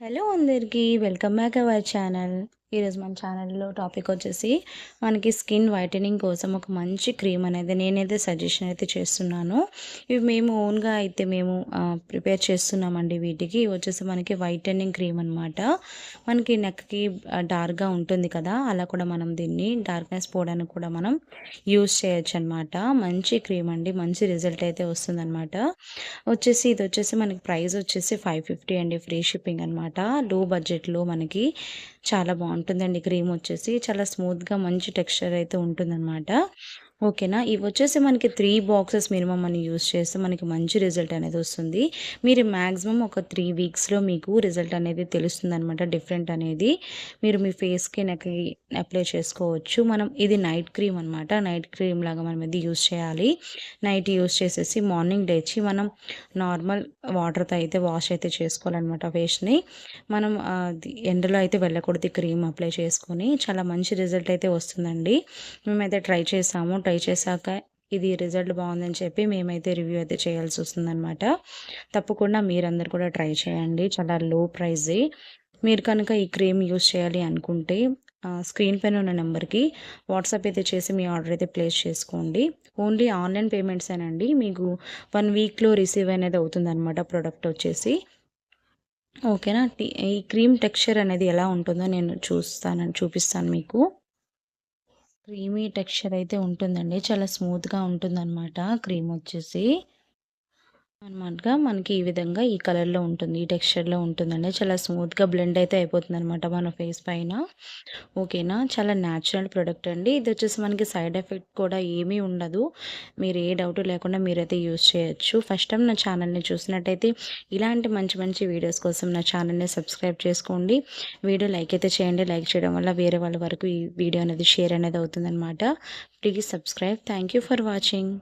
Hello అందరికీ welcome back our channel. ఈరోజు మన ఛానల్లో టాపిక్ వచ్చేసి మనకి స్కిన్ వైటనింగ్ కోసం ఒక మంచి క్రీమ్ అనేది నేనైతే సజెషన్ అయితే చేస్తున్నాను. ఇవి మేము ఓన్గా అయితే మేము ప్రిపేర్ చేస్తున్నామండి వీటికి. వచ్చేసి మనకి వైటనింగ్ క్రీమ్ అనమాట మనకి నెక్కి డార్క్గా ఉంటుంది కదా అలా కూడా మనం దీన్ని డార్క్నెస్ పోవడానికి కూడా మనం యూస్ చేయొచ్చు అనమాట మంచి క్రీమ్ అండి మంచి రిజల్ట్ అయితే వస్తుందన్నమాట. వచ్చేసి ఇది వచ్చేసి మనకి ప్రైస్ వచ్చేసి ఫైవ్ ఫిఫ్టీ అండి ఫ్రీ షిప్పింగ్ అనమాట లో బడ్జెట్లో మనకి చాలా ఉంటుందండి. క్రీమ్ వచ్చేసి చాలా స్మూత్గా మంచి టెక్స్చర్ అయితే ఉంటుందన్నమాట. ఓకేనా? ఇవి వచ్చేసి మనకి త్రీ బాక్సెస్ మినిమం మనం యూస్ చేస్తే మనకి మంచి రిజల్ట్ అనేది వస్తుంది. మీరు మ్యాక్సిమం ఒక త్రీ వీక్స్లో మీకు రిజల్ట్ అనేది తెలుస్తుంది అనమాట డిఫరెంట్ అనేది. మీరు మీ ఫేస్కి నెక్కి అప్లై చేసుకోవచ్చు. మనం ఇది నైట్ క్రీమ్ అనమాట నైట్ క్రీమ్ లాగా మనం ఇది యూస్ చేయాలి. నైట్ యూస్ చేసేసి మార్నింగ్ లేచి మనం నార్మల్ వాటర్తో అయితే వాష్ అయితే చేసుకోవాలన్నమాట ఫేస్ని. మనం ఎండలో అయితే వెళ్ళకూడదు క్రీమ్ అప్లై చేసుకొని చాలా మంచి రిజల్ట్ అయితే వస్తుందండి. మేమైతే ట్రై చేసాము. ట్రై చేశాక ఇది రిజల్ట్ బాగుందని చెప్పి మేమైతే రివ్యూ అయితే చేయాల్సి వస్తుందన్నమాట. తప్పకుండా మీరందరు కూడా ట్రై చేయండి. చాలా లో ప్రైజే మీరు కనుక ఈ క్రీమ్ యూస్ చేయాలి అనుకుంటే స్క్రీన్ పైన ఉన్న నెంబర్కి వాట్సాప్ అయితే చేసి మీ ఆర్డర్ అయితే ప్లేస్ చేసుకోండి. ఓన్లీ ఆన్లైన్ పేమెంట్స్ అండి మీకు వన్ వీక్లో రిసీవ్ అనేది అవుతుంది అనమాట ప్రోడక్ట్ వచ్చేసి. ఓకేనా? ఈ క్రీమ్ టెక్స్చర్ అనేది ఎలా ఉంటుందో నేను చూస్తాను చూపిస్తాను మీకు. క్రీమీ టెక్స్చర్ అయితే ఉంటుందండి చాలా స్మూత్గా ఉంటుందన్నమాట క్రీమ్ వచ్చేసి. అనమాటగా మనకి ఈ విధంగా ఈ కలర్లో ఉంటుంది ఈ టెక్స్చర్లో ఉంటుందండి. చాలా స్మూత్గా బ్లెండ్ అయితే అయిపోతుంది అనమాట మన ఫేస్ పైన. ఓకేనా? చాలా న్యాచురల్ ప్రొడక్ట్ అండి. ఇది వచ్చేసి మనకి సైడ్ ఎఫెక్ట్ కూడా ఏమీ ఉండదు. మీరు ఏ డౌట్ లేకుండా మీరైతే యూజ్ చేయొచ్చు. ఫస్ట్ టైం నా ఛానల్ని చూసినట్టయితే ఇలాంటి మంచి మంచి వీడియోస్ కోసం నా ఛానల్ని సబ్స్క్రైబ్ చేసుకోండి. వీడియో లైక్ అయితే చేయండి. లైక్ చేయడం వల్ల వేరే వాళ్ళ వరకు ఈ వీడియో అనేది షేర్ అనేది అవుతుందన్నమాట. Please subscribe. Thank for watching.